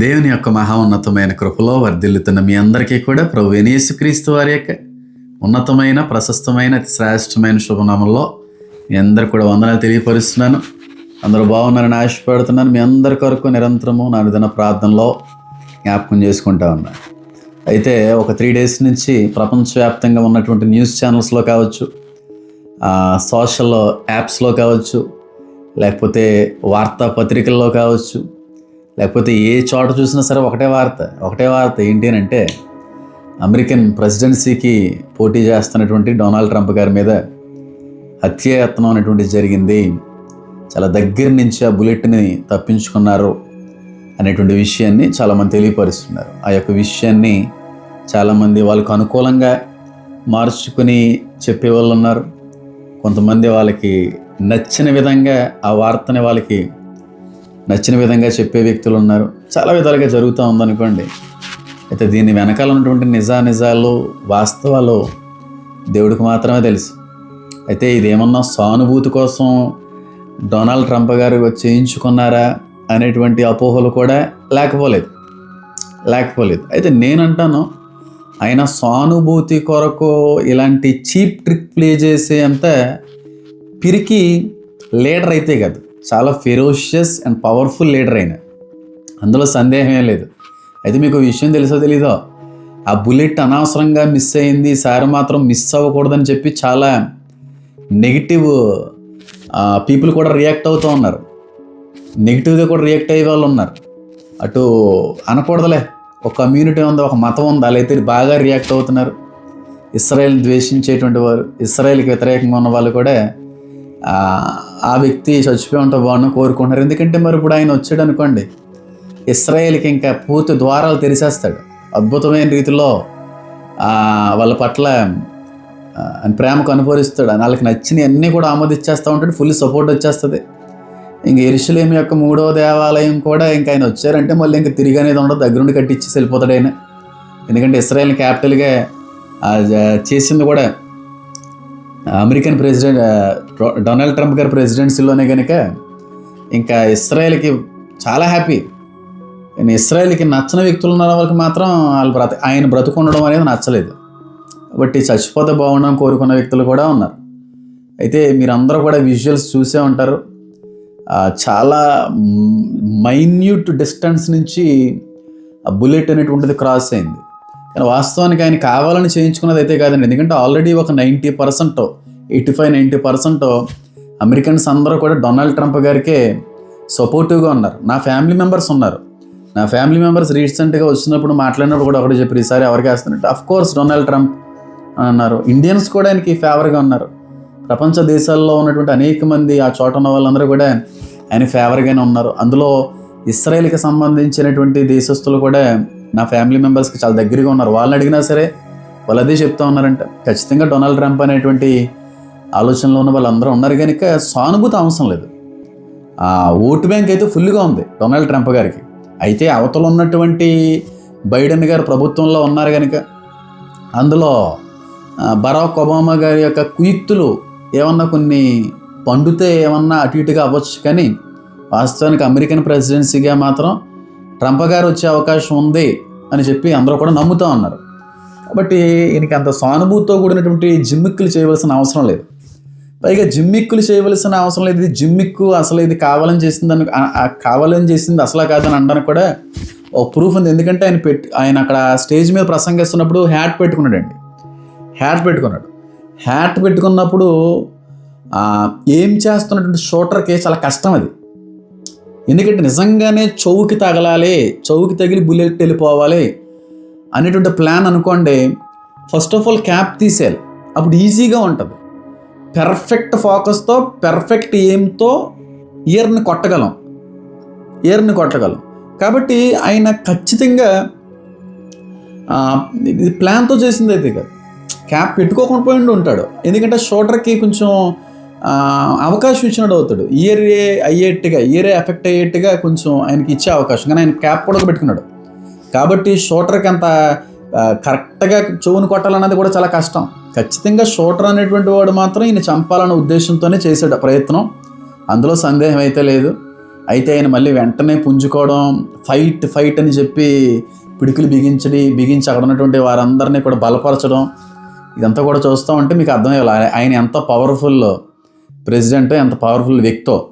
దేవుని యొక్క మహా ఉన్నతమైన కృపలో వర్ధిల్లుతున్న మీ అందరికీ కూడా ప్రభు క్రీస్తు వారి యొక్క ఉన్నతమైన ప్రశస్తమైన అతి శ్రేష్టమైన శుభనామంలో మీ అందరు కూడా వందనాలు తెలియపరుస్తున్నాను. అందరూ బాగున్నారని ఆశపడుతున్నాను. మీ అందరి కొరకు నిరంతరము నా విధాన ప్రార్థనలో జ్ఞాపకం చేసుకుంటా ఉన్నా. అయితే ఒక త్రీ డేస్ నుంచి ప్రపంచవ్యాప్తంగా ఉన్నటువంటి న్యూస్ ఛానల్స్లో కావచ్చు సోషల్ యాప్స్లో కావచ్చు లేకపోతే వార్తాపత్రికల్లో కావచ్చు లేకపోతే ఏ చోట చూసినా సరే ఒకటే వార్త ఒకటే వార్త ఏంటి అని అంటే అమెరికన్ ప్రెసిడెన్సీకి పోటీ చేస్తున్నటువంటి డొనాల్డ్ ట్రంప్ గారి మీద హత్యాయత్నం అనేటువంటిది జరిగింది. చాలా దగ్గర నుంచి ఆ బుల్లెట్ని తప్పించుకున్నారు అనేటువంటి విషయాన్ని చాలామంది తెలియపరుస్తున్నారు. ఆ యొక్క విషయాన్ని చాలామంది వాళ్ళకు అనుకూలంగా మార్చుకుని చెప్పే వాళ్ళు ఉన్నారు. కొంతమంది వాళ్ళకి నచ్చిన విధంగా ఆ వార్తని వాళ్ళకి నచ్చిన విధంగా చెప్పే వ్యక్తులు ఉన్నారు. చాలా విధాలుగా జరుగుతూ ఉందనుకోండి. అయితే దీని వెనకాల ఉన్నటువంటి నిజా నిజాలు వాస్తవాలు దేవుడికి మాత్రమే తెలుసు. అయితే ఇదేమన్నా సానుభూతి కోసం డొనాల్డ్ ట్రంప్ గారు చేయించుకున్నారా అనేటువంటి అపోహలు కూడా లేకపోలేదు. లేకపోలేదు. అయితే నేనంటాను ఆయన సానుభూతి కొరకు ఇలాంటి చీప్ ట్రిక్ ప్లే చేసే అంత పిరికి లీడర్ అయితే కాదు. చాలా ఫెరోషియస్ అండ్ పవర్ఫుల్ లీడర్ అయిన అందులో సందేహమే లేదు. అయితే మీకు విషయం తెలుసో తెలీదో? ఆ బుల్లెట్ అనవసరంగా మిస్ అయింది సార్ మాత్రం మిస్ అవ్వకూడదని చెప్పి చాలా నెగిటివ్ పీపుల్ కూడా రియాక్ట్ అవుతూ ఉన్నారు. నెగిటివ్గా కూడా రియాక్ట్ అయ్యే వాళ్ళు ఉన్నారు. అటు అనకూడదులే ఒక కమ్యూనిటీ ఉంది ఒక మతం ఉంది వాళ్ళైతే బాగా రియాక్ట్ అవుతున్నారు. ఇస్రాయేల్ ద్వేషించేటువంటి వారు ఇస్రాయేల్కి వ్యతిరేకంగా ఉన్న వాళ్ళు కూడా ఆ, వ్యక్తి చచ్చిపోయి ఉంటే బాగున్నా కోరుకుంటున్నారు. ఎందుకంటే మరి ఇప్పుడు ఆయన వచ్చాడు అనుకోండి ఇస్రాయేల్కి ఇంకా పూర్తి ద్వారాలు తెరిచేస్తాడు అద్భుతమైన రీతిలో వాళ్ళ పట్ల ఆయన ప్రేమకు అనుభవిస్తాడు. వాళ్ళకి నచ్చినవి అన్నీ కూడా ఆమోదిచ్చేస్తూ ఉంటాడు. ఫుల్ సపోర్ట్ వచ్చేస్తుంది. ఇంక ఎరుసలేం యొక్క మూడో దేవాలయం కూడా ఇంకా ఆయన వచ్చారంటే మళ్ళీ ఇంకా తిరిగి అనేది ఉండదు. దగ్గరుండి కట్టించి వెళ్ళిపోతాడు ఆయన. ఎందుకంటే ఇస్రాయేల్ క్యాపిటల్గా చేసింది కూడా అమెరికన్ ప్రెసిడెంట్ డొ- డొనాల్డ్ ట్రంప్ గారి ప్రెసిడెన్సీలోనే కనుక ఇంకా ఇస్రాయేల్కి చాలా హ్యాపీ. కానీ ఇస్రాయేల్కి నచ్చని వ్యక్తులు ఉన్న వాళ్ళకి మాత్రం వాళ్ళు బ్రత ఆయన బ్రతుకుండడం అనేది నచ్చలేదు. కాబట్టి చచ్చిపోతే బాగుండడం కోరుకున్న వ్యక్తులు కూడా ఉన్నారు. అయితే మీరందరూ కూడా విజువల్స్ చూసే ఉంటారు. చాలా మైన్యూట్ డిస్టెన్స్ నుంచి ఆ బుల్లెట్ అనేటువంటిది క్రాస్ అయింది. కానీ వాస్తవానికి ఆయన కావాలని చేయించుకున్నది అయితే కాదండి. ఎందుకంటే ఆల్రెడీ ఒక ninety percent eighty five ninety percent Americans అందరూ కూడా డొనాల్డ్ ట్రంప్ గారికే సపోర్టివ్గా ఉన్నారు. నా ఫ్యామిలీ మెంబర్స్ ఉన్నారు. నా ఫ్యామిలీ మెంబర్స్ రీసెంట్గా వచ్చినప్పుడు మాట్లాడినప్పుడు కూడా ఒకటి చెప్పారు. ఈసారి ఎవరికి వేస్తున్నట్టు అఫ్ కోర్స్ డొనాల్డ్ ట్రంప్ అని అన్నారు. ఇండియన్స్ కూడా ఆయనకి ఫేవర్గా ఉన్నారు. ప్రపంచ దేశాల్లో ఉన్నటువంటి అనేక మంది ఆ చోట ఉన్న వాళ్ళందరూ కూడా ఆయన ఫేవర్గానే ఉన్నారు. అందులో ఇస్రాయేల్కి సంబంధించినటువంటి దేశస్తులు కూడా నా ఫ్యామిలీ మెంబర్స్కి చాలా దగ్గరగా ఉన్నారు. వాళ్ళని అడిగినా సరే వాళ్ళు అదే చెప్తా ఉన్నారంట. ఖచ్చితంగా డొనాల్డ్ ట్రంప్ అనేటువంటి ఆలోచనలో ఉన్న వాళ్ళందరూ ఉన్నారు. కనుక సానుభూతి అవసరం లేదు. ఆ ఓటు బ్యాంక్ అయితే ఫుల్గా ఉంది డొనాల్డ్ ట్రంప్ గారికి. అయితే అవతల ఉన్నటువంటి బైడెన్ గారు ప్రభుత్వంలో ఉన్నారు కనుక అందులో బరాక్ ఒబామా గారి యొక్క కుయుక్తులు ఏమన్నా కొన్ని పండుతే ఏమన్నా అటు ఇటుగా అవ్వచ్చు. కానీ వాస్తవానికి అమెరికన్ ప్రెసిడెన్సీగా మాత్రం ట్రంప్ గారు వచ్చే అవకాశం ఉంది అని చెప్పి అందరూ కూడా నమ్ముతూ ఉన్నారు. కాబట్టి ఈయనకి అంత సానుభూతితో కూడినటువంటి జిమ్మిక్కులు చేయవలసిన అవసరం లేదు. పైగా జిమ్మిక్కులు చేయవలసిన అవసరం లేదు. ఇది జిమ్మిక్కు అసలు ఇది కావాలని చేసిందని ఆ- కావాలని చేసింది అసలు కాదని అనడానికి కూడా ఒక ప్రూఫ్ ఉంది. ఎందుకంటే ఆయన పెట్టి ఆయన అక్కడ స్టేజ్ మీద ప్రసంగిస్తున్నప్పుడు హ్యాట్ పెట్టుకున్నాడండి. హ్యాట్ పెట్టుకున్నాడు. హ్యాట్ పెట్టుకున్నప్పుడు ఏం చేస్తున్నటువంటి షూటర్కి చాలా కష్టం అది. ఎందుకంటే నిజంగానే చెవుకి తగలాలి చెవుకి తగిలి బుల్లెట్ వెళ్ళిపోవాలి అనేటువంటి ప్లాన్ అనుకోండి ఫస్ట్ ఆఫ్ ఆల్ క్యాప్ తీసేయాలి. అప్పుడు ఈజీగా ఉంటుంది. పెర్ఫెక్ట్ ఫోకస్తో పెర్ఫెక్ట్ ఎయిమ్తో ఇయర్ని కొట్టగలం. ఇయర్ని కొట్టగలం. కాబట్టి ఆయన ఖచ్చితంగా ఇది ప్లాన్తో చేసింది అయితే కాదు క్యాప్ పెట్టుకోకుండా పోయి ఉంటాడు. ఎందుకంటే షోల్డర్కి కొంచెం అవకాశం ఇచ్చినట్టు అవుతాడు. ఇయరే అయ్యేట్టుగా ఇయరే ఎఫెక్ట్ అయ్యేట్టుగా కొంచెం ఆయనకి ఇచ్చే అవకాశం. కానీ ఆయన క్యాప్ కూడా పెట్టుకున్నాడు. కాబట్టి షోటర్కి అంత కరెక్ట్గా చెవును కొట్టాలన్నది కూడా చాలా కష్టం. ఖచ్చితంగా షోటర్ అనేటువంటి వాడు మాత్రం ఈయన చంపాలన్న ఉద్దేశంతోనే చేశాడు ఆ ప్రయత్నం. అందులో సందేహం అయితే లేదు. అయితే ఆయన మళ్ళీ వెంటనే పుంజుకోవడం ఫైట్ ఫైట్ అని చెప్పి పిడికిలు బిగించడి బిగించి అక్కడ ఉన్నటువంటి వారందరినీ కూడా బలపరచడం ఇదంతా కూడా చూస్తూ ఉంటే మీకు అర్థమయ్యాలి. ఆయన- ఆయన ఎంత పవర్ఫుల్ ప్రెసిడెంట్ ఎంత పవర్ఫుల్ వ్యక్తో.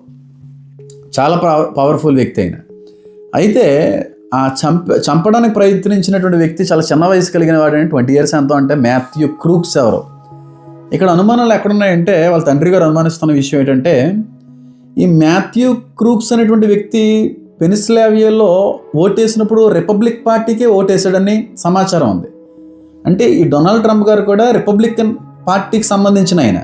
చాలా పవర్ఫుల్ వ్యక్తి అయిన అయితే ఆ చంప చంపడానికి ప్రయత్నించినటువంటి వ్యక్తి చాలా చిన్న వయసు కలిగిన వాడు ట్వంటీ ఇయర్స్ ఎంతో అంటే మాథ్యూ క్రూక్స్ ఎవరు. ఇక్కడ అనుమానాలు ఎక్కడున్నాయంటే వాళ్ళ తండ్రి గారు అనుమానిస్తున్న విషయం ఏంటంటే ఈ మాథ్యూ క్రూక్స్ అనేటువంటి వ్యక్తి పెనిస్లావియాలో ఓటేసినప్పుడు రిపబ్లిక్ పార్టీకే ఓటేసాడని సమాచారం ఉంది. అంటే ఈ డొనాల్డ్ ట్రంప్ గారు కూడా రిపబ్లికన్ పార్టీకి సంబంధించిన ఆయన.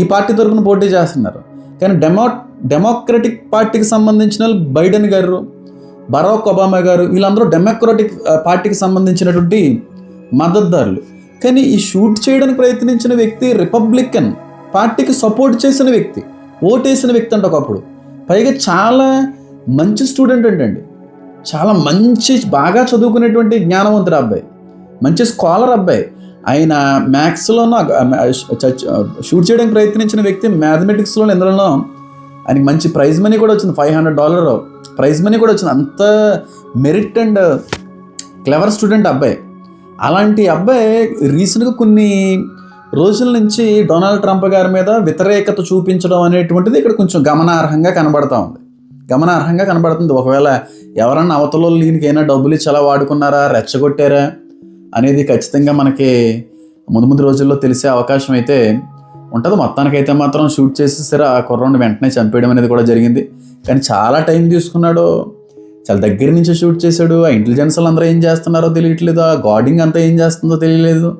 ఈ పార్టీ తరపున పోటీ చేస్తున్నారు. కానీ డెమో డెమోక్రటిక్ పార్టీకి సంబంధించిన బైడెన్ గారు బరాక్ ఒబామా గారు వీళ్ళందరూ డెమోక్రటిక్ పార్టీకి సంబంధించినటువంటి మద్దతుదారులు. కానీ ఈ షూట్ చేయడానికి ప్రయత్నించిన వ్యక్తి రిపబ్లికన్ పార్టీకి సపోర్ట్ చేసిన వ్యక్తి ఓటేసిన వ్యక్తి అంట ఒకప్పుడు. పైగా చాలా మంచి స్టూడెంట్ అంటండి. చాలా మంచి బాగా చదువుకునేటువంటి జ్ఞానవంతుడు అబ్బాయి. మంచి స్కాలర్ అబ్బాయి. ఆయన మ్యాథ్స్లోనూ షూట్ చేయడానికి ప్రయత్నించిన వ్యక్తి మ్యాథమెటిక్స్లో ఇందులోనూ ఆయనకి మంచి ప్రైజ్ మనీ కూడా వచ్చింది five hundred dollar. Prize money కూడా వచ్చింది. అంత మెరిట్ అండ్ క్లెవర్ స్టూడెంట్ అబ్బాయి. అలాంటి అబ్బాయి రీసెంట్గా కొన్ని రోజుల నుంచి డొనాల్డ్ ట్రంప్ గారి మీద వ్యతిరేకత చూపించడం అనేటువంటిది ఇక్కడ కొంచెం గమనార్హంగా కనబడతా ఉంది. గమనార్హంగా కనబడుతుంది. ఒకవేళ ఎవరన్నా అవతల దీనికి ఏమైనా డబ్బులు ఇచ్చి అలా వాడుకున్నారా రెచ్చగొట్టారా? అనేది ఖచ్చితంగా మనకి ముందు ముందు రోజుల్లో తెలిసే అవకాశం అయితే ఉంటుంది. మొత్తానికైతే మాత్రం షూట్ చేసేసరి. ఆ కుర్రోడిని వెంటనే చంపేయడం అనేది కూడా జరిగింది. కానీ చాలా టైం తీసుకున్నాడు. చాలా దగ్గర నుంచి షూట్ చేశాడు. ఆ ఇంటెలిజెన్స్ అందరూ ఏం చేస్తున్నారో తెలియట్లేదు. ఆ గార్డింగ్ అంతా ఏం చేస్తుందో తెలియలేదు.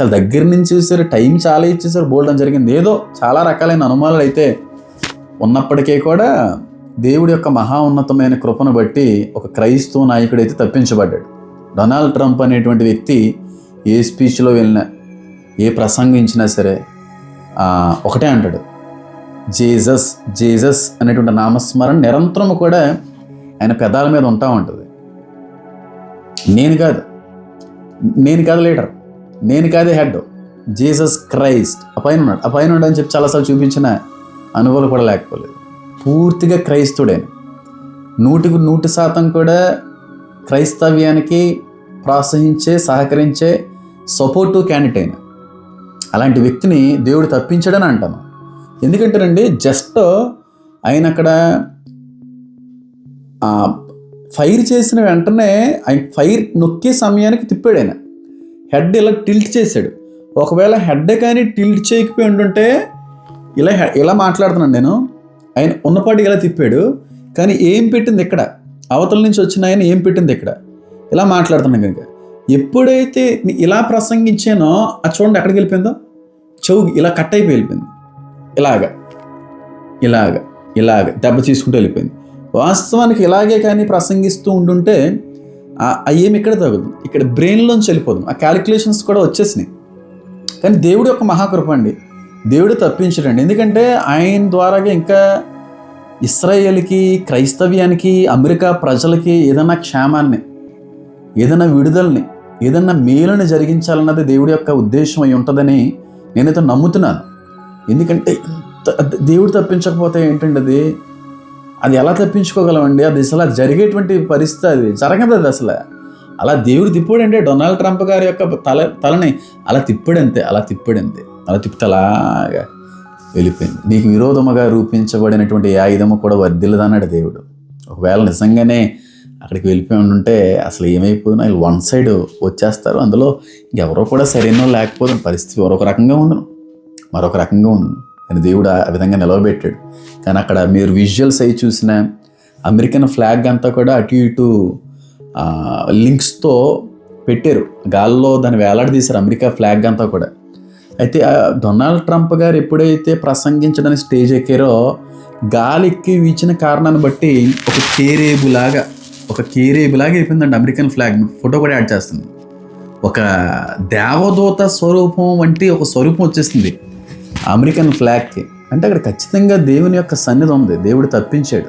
చాలా దగ్గర నుంచి చూసారు టైం చాలా ఇచ్చేసారు. బోల్డ్ అని జరిగింది. ఏదో చాలా రకాలైన అనుమానాలు అయితే ఉన్నప్పటికీ కూడా దేవుడి యొక్క మహా ఉన్నతమైన కృపను బట్టి ఒక క్రైస్తవ నాయకుడు అయితే తప్పించబడ్డాడు. డొనాల్డ్ ట్రంప్ అనేటువంటి వ్యక్తి ఏ స్పీచ్లో వెళ్ళినా ఏ ప్రసంగించినా సరే ఒకటే అంటాడు. జేజస్ జేజస్ అనేటువంటి నామస్మరణ నిరంతరం కూడా ఆయన పెదాల మీద ఉంటా ఉంటుంది. నేను కాదు నేను కాదు లీడర్ నేను కాదే హెడ్. జీసస్ క్రైస్ట్ ఆ పైన ఉన్నాడు ఆ పైన ఉన్నాడు అని చెప్పి చాలాసార్లు చూపించిన అనుభవాలు కూడా లేకపోలేదు. పూర్తిగా క్రైస్తుడే నూటికి నూటి శాతం కూడా క్రైస్తవ్యానికి ప్రోత్సహించే సహకరించే సపోర్టివ్ క్యాండిడేట్ అయిన. అలాంటి వ్యక్తిని దేవుడు తప్పించడని అంటాను ఎందుకంటేనండి జస్ట్ ఆయన అక్కడ ఫైర్ చేసిన వెంటనే ఆయన ఫైర్ నొక్కే సమయానికి తిప్పాడు ఆయన. హెడ్ ఇలా టిల్ట్ చేశాడు. ఒకవేళ హెడ్ కానీ టిల్ట్ చేయకపోయి ఉంటుంటే ఇలా ఇలా మాట్లాడుతున్నాను నేను. ఆయన ఉన్నపాటి ఇలా తిప్పాడు. కానీ ఏం పెట్టింది ఇక్కడ? అవతల నుంచి వచ్చిన ఆయన ఏం పెట్టింది ఇక్కడ? ఇలా మాట్లాడుతున్నాను కనుక. ఎప్పుడైతే ఇలా ప్రసంగించానో అది చూడండి ఎక్కడికి వెళ్ళిపోయిందో? చెవు ఇలా కట్ అయిపోయి వెళ్ళిపోయింది. ఇలాగా. ఇలాగ. ఇలాగ. దెబ్బ తీసుకుంటూ వెళ్ళిపోయింది. వాస్తవానికి ఇలాగే కానీ ప్రసంగిస్తూ ఉండుంటే ఆ ఏమి ఇక్కడ తగ్గుతుంది ఇక్కడ బ్రెయిన్లోంచి వెళ్ళిపోదు ఆ క్యాలిక్యులేషన్స్ కూడా వచ్చేసినాయి. కానీ దేవుడు యొక్క మహాకృప అండి. దేవుడు తప్పించడండి. ఎందుకంటే ఆయన ద్వారాగా ఇంకా ఇస్రాయేల్కి క్రైస్తవ్యానికి అమెరికా ప్రజలకి ఏదైనా క్షేమాన్ని ఏదైనా విడుదలని ఏదైనా మేలుని జరిగించాలన్నది దేవుడి యొక్క ఉద్దేశం అయి ఉంటుందని నేనైతే నమ్ముతున్నాను. ఎందుకంటే దేవుడు తప్పించకపోతే ఏంటండి అది? అది ఎలా తప్పించుకోగలమండి? అది అసలు జరిగేటువంటి పరిస్థితి అది. జరగదు అది అసలు. అలా దేవుడు తిప్పాడంటే డొనాల్డ్ ట్రంప్ గారి యొక్క తల తలని అలా తిప్పాడంతే అలా తిప్పాడంతే. అలా తిప్పితే అలాగా. వెళ్ళిపోయింది. నీకు విరోధముగా రూపించబడినటువంటి ఏ ఆయుధము కూడా వర్ధిల్లదన్నాడు దేవుడు. ఒకవేళ నిజంగానే అక్కడికి వెళ్ళిపోయి ఉంటే అసలు ఏమైపోయినా వీళ్ళు వన్ సైడ్ వచ్చేస్తారు. అందులో ఎవరో కూడా సరైన లేకపోతున్న లేకపోతే పరిస్థితి మరొక రకంగా ఉందను మరొక రకంగా ఉంది కానీ దేవుడు ఆ విధంగా నిలవబెట్టాడు. కానీ అక్కడ మీరు విజువల్స్ అయి చూసిన అమెరికన్ ఫ్లాగ్ అంతా కూడా అటు ఇటు లింక్స్తో పెట్టారు. గాల్లో దాన్ని వేలాడదీశారు అమెరికా ఫ్లాగ్ అంతా కూడా. అయితే డొనాల్డ్ ట్రంప్ గారు ఎప్పుడైతే ప్రసంగించడానికి స్టేజ్ ఎక్కారో గాలి ఎక్కి వీచిన కారణాన్ని బట్టి ఒక కేరేబులాగా ఒక కేరేబులాగా అయిపోయిందండి అమెరికన్ ఫ్లాగ్. ఫోటో కూడా యాడ్ చేస్తుంది ఒక దేవదూత స్వరూపం వంటి ఒక స్వరూపం వచ్చేసింది అమెరికన్ ఫ్లాగ్కి. అంటే అక్కడ ఖచ్చితంగా దేవుని యొక్క సన్నిధి ఉంది. దేవుడు తప్పించాడు.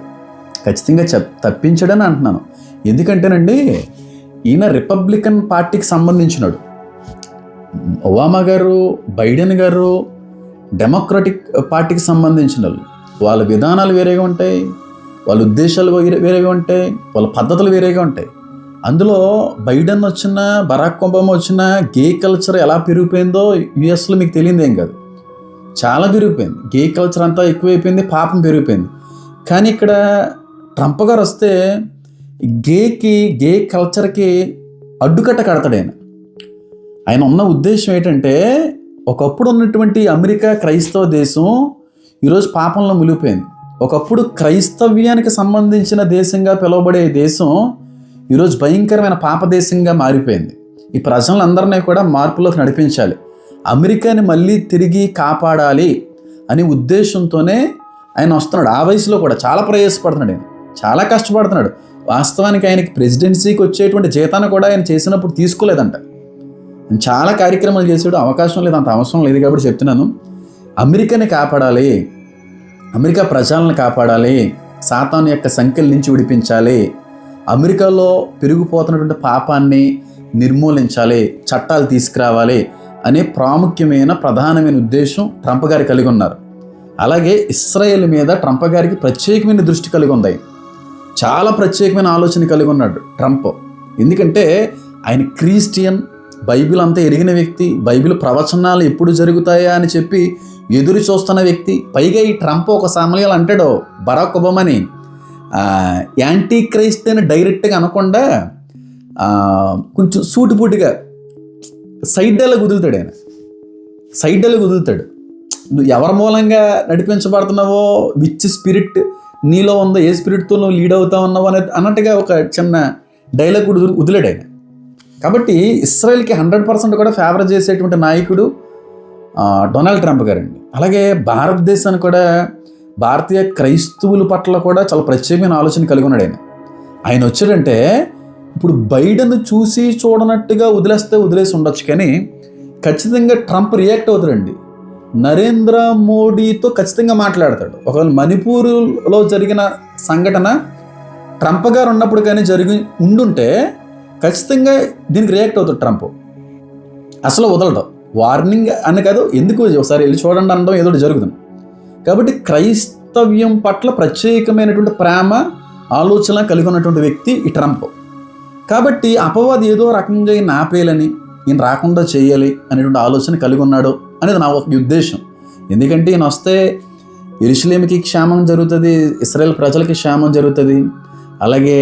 ఖచ్చితంగా చెప్ తప్పించాడని అంటున్నాను. ఎందుకంటేనండి ఈయన రిపబ్లికన్ పార్టీకి సంబంధించినాడు. ఒబామా గారు బైడెన్ గారు డెమోక్రటిక్ పార్టీకి సంబంధించిన వాళ్ళు. వాళ్ళ విధానాలు వేరేగా ఉంటాయి వాళ్ళ ఉద్దేశాలు వేరే వేరేగా ఉంటాయి వాళ్ళ పద్ధతులు వేరేగా ఉంటాయి. అందులో బైడెన్ వచ్చిన బరాక్ ఒబామా వచ్చిన గే కల్చర్ ఎలా పెరిగిపోయిందో యుఎస్లో మీకు తెలియదు ఏం కాదు. చాలా పెరిగిపోయింది. గే కల్చర్ అంతా ఎక్కువైపోయింది పాపం పెరిగిపోయింది. కానీ ఇక్కడ ట్రంప్ గారు వస్తే గేకి గే కల్చర్కి అడ్డుకట్ట కడతాడు ఆయన. ఆయన ఉన్న ఉద్దేశం ఏంటంటే ఒకప్పుడు ఉన్నటువంటి అమెరికా క్రైస్తవ దేశం ఈరోజు పాపంలో మునిగిపోయింది. ఒకప్పుడు క్రైస్తవ్యానికి సంబంధించిన దేశంగా పిలువబడే దేశం ఈరోజు భయంకరమైన పాప దేశంగా మారిపోయింది. ఈ ప్రజలందరినీ కూడా మార్పులోకి నడిపించాలి. అమెరికాని మళ్ళీ తిరిగి కాపాడాలి అనే ఉద్దేశంతోనే ఆయన వస్తున్నాడు. ఆ వయసులో కూడా చాలా ప్రయాసపడుతున్నాడు ఆయన. చాలా కష్టపడుతున్నాడు. వాస్తవానికి ఆయనకి ప్రెసిడెన్సీకి వచ్చేటువంటి జీతాన్ని కూడా ఆయన చేసినప్పుడు తీసుకోలేదంట. చాలా కార్యక్రమాలు చేసాడు అవకాశం లేదు అంత అవసరం లేదు కాబట్టి చెప్తున్నాను. అమెరికాని కాపాడాలి. అమెరికా ప్రజలను కాపాడాలి. సాతాను యొక్క సంఖ్యల నుంచి విడిపించాలి. అమెరికాలో పెరిగిపోతున్నటువంటి పాపాన్ని నిర్మూలించాలి. చట్టాలు తీసుకురావాలి అనే ప్రాముఖ్యమైన ప్రధానమైన ఉద్దేశం ట్రంప్ గారు కలిగి ఉన్నారు. అలాగే ఇస్రాయేల్ మీద ట్రంప్ గారికి ప్రత్యేకమైన దృష్టి కలిగి ఉంది. చాలా ప్రత్యేకమైన ఆలోచన కలిగి ఉన్నాడు ట్రంప్. ఎందుకంటే ఆయన క్రిస్టియన్ బైబిల్ అంతా ఎరిగిన వ్యక్తి బైబిల్ ప్రవచనాలు ఎప్పుడు జరుగుతాయా అని చెప్పి ఎదురు చూస్తున్న వ్యక్తి పైగా ఈ ట్రంప్ ఒక సమయాలు అంటాడు బరాక్ ఒబమని యాంటీ క్రైస్ట్ అని డైరెక్ట్గా అనకుండా కొంచెం సూటిపూటిగా సైడ్ డైలాగ్ వదులుతాడు ఆయన. సైడ్ డైలాగ్ నువ్వు ఎవరి మూలంగా నడిపించబడుతున్నావో విచ్ స్పిరిట్ నీలో ఉందో ఏ స్పిరిట్తో నువ్వు లీడ్ అవుతా ఉన్నావో అనే అన్నట్టుగా ఒక చిన్న డైలాగ్ కూడా వదిలాడు ఆయన. కాబట్టి ఇస్రాయల్కి హండ్రెడ్ పర్సెంట్ కూడా ఫేవర్ చేసేటువంటి నాయకుడు డొనాల్డ్ ట్రంప్ గారండి. అలాగే భారతదేశాన్ని కూడా భారతీయ క్రైస్తవుల పట్ల కూడా చాలా ప్రత్యేకమైన ఆలోచన కలిగి ఉన్నాడు ఆయన. ఆయన వచ్చాడంటే ఇప్పుడు బైడెన్ చూసి చూడనట్టుగా వదిలేస్తే వదిలేసి ఉండొచ్చు కానీ ఖచ్చితంగా ట్రంప్ రియాక్ట్ అవుతాడండి. నరేంద్ర మోడీతో ఖచ్చితంగా మాట్లాడతాడు. ఒకవేళ మణిపూర్లో జరిగిన సంఘటన ట్రంప్ గారు ఉన్నప్పుడు కానీ జరిగి ఉండుంటే ఖచ్చితంగా దీనికి రియాక్ట్ అవుతాడు ట్రంప్. అసలు వదలడం. వార్నింగ్ అని కాదు ఎందుకు ఒకసారి వెళ్ళి చూడండి అనడం ఏదో జరుగుతుంది. కాబట్టి క్రైస్తవ్యం పట్ల ప్రత్యేకమైనటువంటి ప్రేమ ఆలోచన కలిగి ఉన్నటువంటి వ్యక్తి ఈ ట్రంప్. కాబట్టి అపవాది ఏదో రకంగా ఈయన ఆపేయాలని ఈయన రాకుండా చేయాలి అనేటువంటి ఆలోచన కలిగి ఉన్నాడు అనేది నా ఒక ఉద్దేశం. ఎందుకంటే ఈయన వస్తే ఎరుసలేమికి క్షేమం జరుగుతుంది ఇస్రాయేల్ ప్రజలకి క్షేమం జరుగుతుంది. అలాగే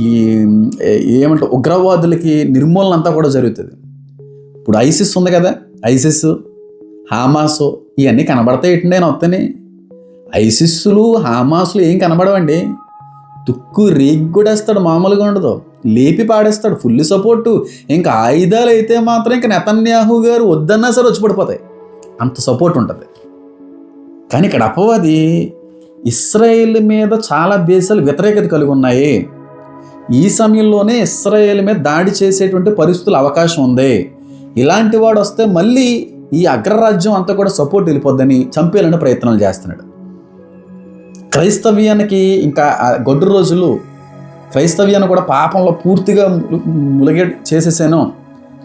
ఈ ఏ- ఏమంటే ఉగ్రవాదులకి నిర్మూలన అంతా కూడా జరుగుతుంది. ఇప్పుడు ఐసిస్ ఉంది కదా ఐసిస్ హామాస్ ఇవన్నీ కనబడతాయి ఏంటి నేను వస్తానే ఐసిస్లు హామాస్లు ఏం కనబడవండి. తుక్కు రేగ్గుడేస్తాడు కూడా వేస్తాడు మామూలుగా ఉండదు. లేపి పాడేస్తాడు ఫుల్ సపోర్టు. ఇంకా ఆయుధాలు అయితే మాత్రం ఇంకా నెతన్యాహు గారు వద్దన్నా సరే వచ్చి పడిపోతాయి. అంత సపోర్ట్ ఉంటుంది. కానీ ఇక్కడ అపవాది ఇస్రాయేల్ మీద చాలా దేశాలు వ్యతిరేకత కలిగి ఉన్నాయి. ఈ సమయంలోనే ఇస్రాయేల్ మీద దాడి చేసేటువంటి పరిస్థితులు అవకాశం ఉంది. ఇలాంటి వాడు వస్తే మళ్ళీ ఈ అగ్రరాజ్యం అంతా కూడా సపోర్ట్ వెళ్ళిపోద్దని చంపేయాలని ప్రయత్నాలు చేస్తున్నాడు. క్రైస్తవ్యానికి ఇంకా గొడ్డు రోజులు క్రైస్తవ్యాన్ని కూడా పాపంలో పూర్తిగా ములిగే చేసేసాను.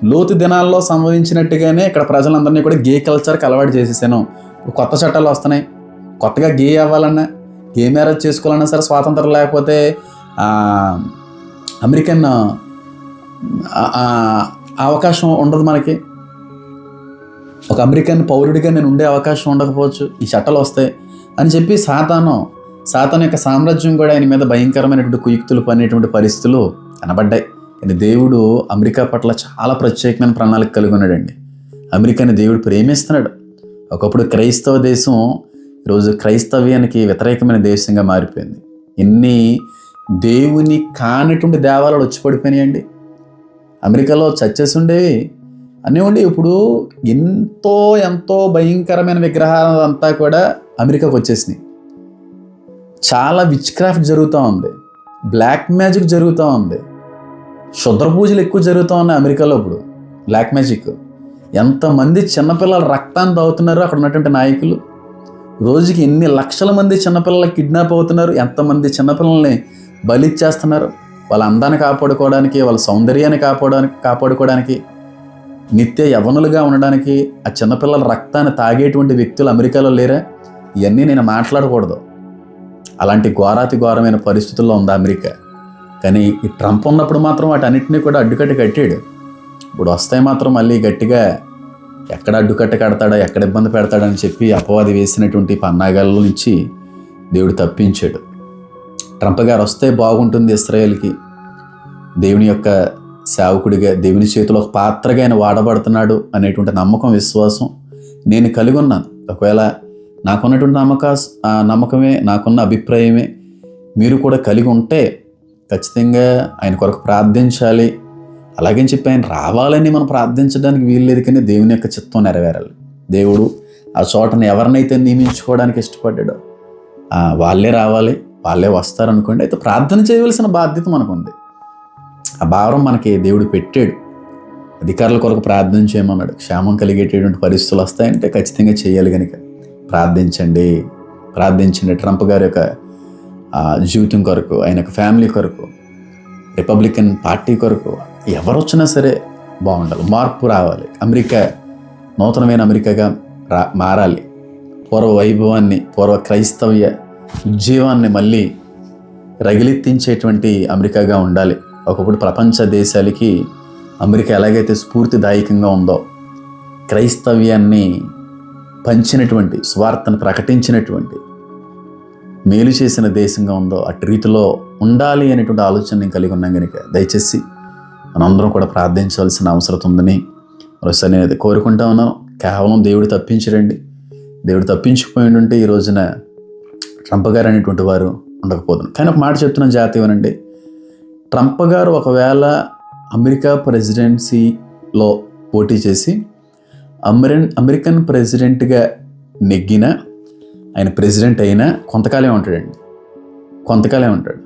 లోతు దినాల్లో సంభవించినట్టుగానే ఇక్కడ ప్రజలందరినీ కూడా గే కల్చర్కి అలవాటు చేసేసాను. కొత్త చట్టాలు వస్తున్నాయి. కొత్తగా గే అవ్వాలన్నా గే మ్యారేజ్ చేసుకోవాలన్నా సరే స్వాతంత్రం లేకపోతే అమెరికన్ అవకాశం ఉండదు మనకి. ఒక అమెరికన్ పౌరుడిగా నేను ఉండే అవకాశం ఉండకపోవచ్చు ఈ చట్టాలు వస్తాయి అని చెప్పి సాతానం సాతాన్ యొక్క సామ్రాజ్యం కూడా ఆయన మీద భయంకరమైనటువంటి కుయుక్తులు పనేటువంటి పరిస్థితులు కనబడ్డాయి. కానీ దేవుడు అమెరికా పట్ల చాలా ప్రత్యేకమైన ప్రణాళిక కలిగి ఉన్నాడండి. అమెరికాని దేవుడు ప్రేమిస్తున్నాడు. ఒకప్పుడు క్రైస్తవ దేశం ఈరోజు క్రైస్తవ్యానికి వ్యతిరేకమైన దేశంగా మారిపోయింది. ఎన్ని దేవుని కానటువంటి దేవాలయాలు వచ్చి పడిపోయినాయండి. అమెరికాలో చర్చెస్ ఉండేవి. అన్నీ ఉండి ఇప్పుడు ఎంతో ఎంతో భయంకరమైన విగ్రహాలు అంతా కూడా అమెరికాకు వచ్చేసినాయి. చాలా విచ్ క్రాఫ్ట్ జరుగుతూ ఉంది. బ్లాక్ మ్యాజిక్ జరుగుతూ ఉంది. శుద్ర పూజలు ఎక్కువ జరుగుతూ ఉన్నాయి అమెరికాలో ఇప్పుడు. బ్లాక్ మ్యాజిక్ ఎంతమంది చిన్నపిల్లల రక్తాన్ని తాగుతున్నారు అక్కడ ఉన్నటువంటి నాయకులు. రోజుకి ఎన్ని లక్షల మంది చిన్నపిల్లలు కిడ్నాప్ అవుతున్నారు? ఎంతమంది చిన్నపిల్లల్ని బలిచ్చేస్తున్నారు. వాళ్ళ అందాన్ని కాపాడుకోవడానికి వాళ్ళ సౌందర్యాన్ని కాపాడడానికి కాపాడుకోవడానికి నిత్య యవనులుగా ఉండడానికి ఆ చిన్నపిల్లల రక్తాన్ని తాగేటువంటి వ్యక్తులు అమెరికాలో లేరా? ఇవన్నీ నేను మాట్లాడకూడదు. అలాంటి ఘోరాతి ఘోరమైన పరిస్థితుల్లో ఉంది అమెరికా? కానీ ఈ ట్రంప్ ఉన్నప్పుడు మాత్రం వాటన్నిటినీ కూడా అడ్డుకట్ట కట్టాడు. ఇప్పుడు వస్తాయి మాత్రం మళ్ళీ గట్టిగా ఎక్కడ అడ్డుకట్ట కడతాడా ఎక్కడ ఇబ్బంది పెడతాడని చెప్పి అపవాది వేసినటువంటి పన్నాగాల నుంచి దేవుడు తప్పించాడు. ట్రంప్ గారు వస్తే బాగుంటుంది ఇస్రాయేల్కి. దేవుని యొక్క సేవకుడిగా దేవుని చేతిలో ఒక పాత్రగా ఆయన వాడబడుతున్నాడు అనేటువంటి నమ్మకం విశ్వాసం నేను కలిగి ఉన్నాను. ఒకవేళ నాకున్నటువంటి నమ్మక నమ్మకమే నాకున్న అభిప్రాయమే మీరు కూడా కలిగి ఉంటే ఖచ్చితంగా ఆయన కొరకు ప్రార్థించాలి. అలాగని చెప్పి ఆయన రావాలని మనం ప్రార్థించడానికి వీల్లేదు కానీ దేవుని యొక్క చిత్తం నెరవేరాలి. దేవుడు ఆ చోటను ఎవరినైతే నియమించుకోవడానికి ఇష్టపడ్డాడో వాళ్ళే రావాలి. వాళ్ళే వస్తారనుకోండి అయితే ప్రార్థన చేయవలసిన బాధ్యత మనకుంది. ఆ భారం మనకి దేవుడు పెట్టాడు. అధికారుల కొరకు ప్రార్థన చేయమన్నాడు. క్షేమం కలిగేటటువంటి పరిస్థితులు వస్తాయంటే ఖచ్చితంగా చేయాలి కనుక ప్రార్థించండి. ప్రార్థించండి. ట్రంప్ గారి యొక్క జీవితం కొరకు ఆయన యొక్క ఫ్యామిలీ కొరకు రిపబ్లికన్ పార్టీ కొరకు ఎవరు వచ్చినా సరే బాగుండాలి. మార్పు రావాలి. అమెరికా నూతనమైన అమెరికాగా రా మారాలి. పూర్వ వైభవాన్ని పూర్వ క్రైస్తవ్య ఉజ్జీవాన్ని మళ్ళీ రగిలెత్తించేటువంటి అమెరికాగా ఉండాలి. ఒకప్పుడు ప్రపంచ దేశాలకి అమెరికా ఎలాగైతే స్ఫూర్తిదాయకంగా ఉందో క్రైస్తవ్యాన్ని పంచినటువంటి స్వార్థను ప్రకటించినటువంటి మేలు చేసిన దేశంగా ఉందో అటు రీతిలో ఉండాలి అనేటువంటి ఆలోచన నేను కలిగి ఉన్నాం కనుక దయచేసి మనందరం కూడా ప్రార్థించవలసిన అవసరం ఉందని మరోసారి నేను అది కోరుకుంటా ఉన్నాను. కేవలం దేవుడు తప్పించడండి దేవుడు తప్పించుకుపోయి ఉంటే ఈ రోజున ట్రంప్ గారు అనేటువంటి వారు ఉండకపోతున్నారు కానీ ఒక మాట చెప్తున్న జాతి ఏమనండి ట్రంప్ గారు ఒకవేళ అమెరికా ప్రెసిడెన్సీలో పోటీ చేసి అమెరిన్ అమెరికన్ ప్రెసిడెంట్గా నెగ్గిన ఆయన ప్రెసిడెంట్ అయినా కొంతకాలమే ఉంటాడండి. కొంతకాలమే ఉంటాడు.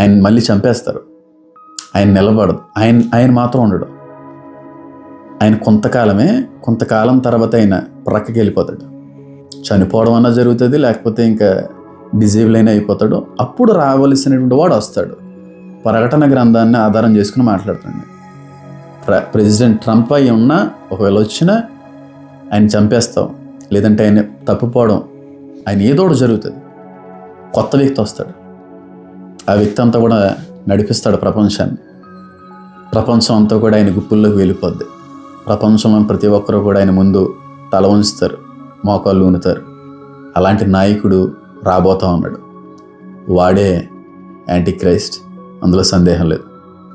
ఆయన మళ్ళీ చంపేస్తారు. ఆయన నిలబడదు. ఆయన ఆయన మాత్రం ఉండడు. ఆయన కొంతకాలమే కొంతకాలం తర్వాత ఆయన ప్రక్కకి వెళ్ళిపోతాడు. చనిపోవడం అన్నా జరుగుతుంది లేకపోతే ఇంకా డిజేబుల్ అయినా అయిపోతాడు. అప్పుడు రావలసినటువంటి వాడు వస్తాడు. ప్రకటన గ్రంథాన్ని ఆధారం చేసుకుని మాట్లాడుతుంది ప్ర ప్రెసిడెంట్ ట్రంప్ అయి ఉన్నా ఒకవేళ వచ్చినా ఆయన చంపేస్తాం. లేదంటే ఆయన తప్పిపోవడం. ఆయన ఏదో ఒకటి జరుగుతుంది. కొత్త వ్యక్తి వస్తాడు. ఆ వ్యక్తి అంతా కూడా నడిపిస్తాడు ప్రపంచాన్ని. ప్రపంచం అంతా కూడా ఆయన గుప్పుల్లోకి వెళ్ళిపోద్ది. ప్రపంచంలో ప్రతి ఒక్కరూ కూడా ఆయన ముందు తల ఉంచుతారు మోకాళ్ళు ఊనుతారు. అలాంటి నాయకుడు రాబోతా ఉన్నాడు. వాడే యాంటీ క్రైస్ట్ అందులో సందేహం లేదు.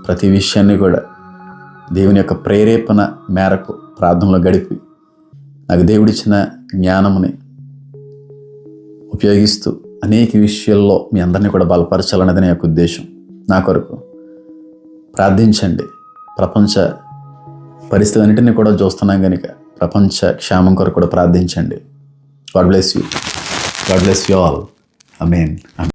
ప్రతి విషయాన్ని కూడా దేవుని యొక్క ప్రేరేపణ మేరకు ప్రార్థనలో గడిపి నాకు దేవుడిచ్చిన జ్ఞానముని ఉపయోగిస్తూ అనేక విషయాల్లో మీ అందరినీ కూడా బలపరచాలన్నది నా యొక్క ఉద్దేశం. నా కొరకు ప్రార్థించండి. ప్రపంచ పరిస్థితులన్నింటినీ కూడా చూస్తున్నాం కనుక ప్రపంచ క్షేమం కొరకు కూడా ప్రార్థించండి. God bless you God bless you all amen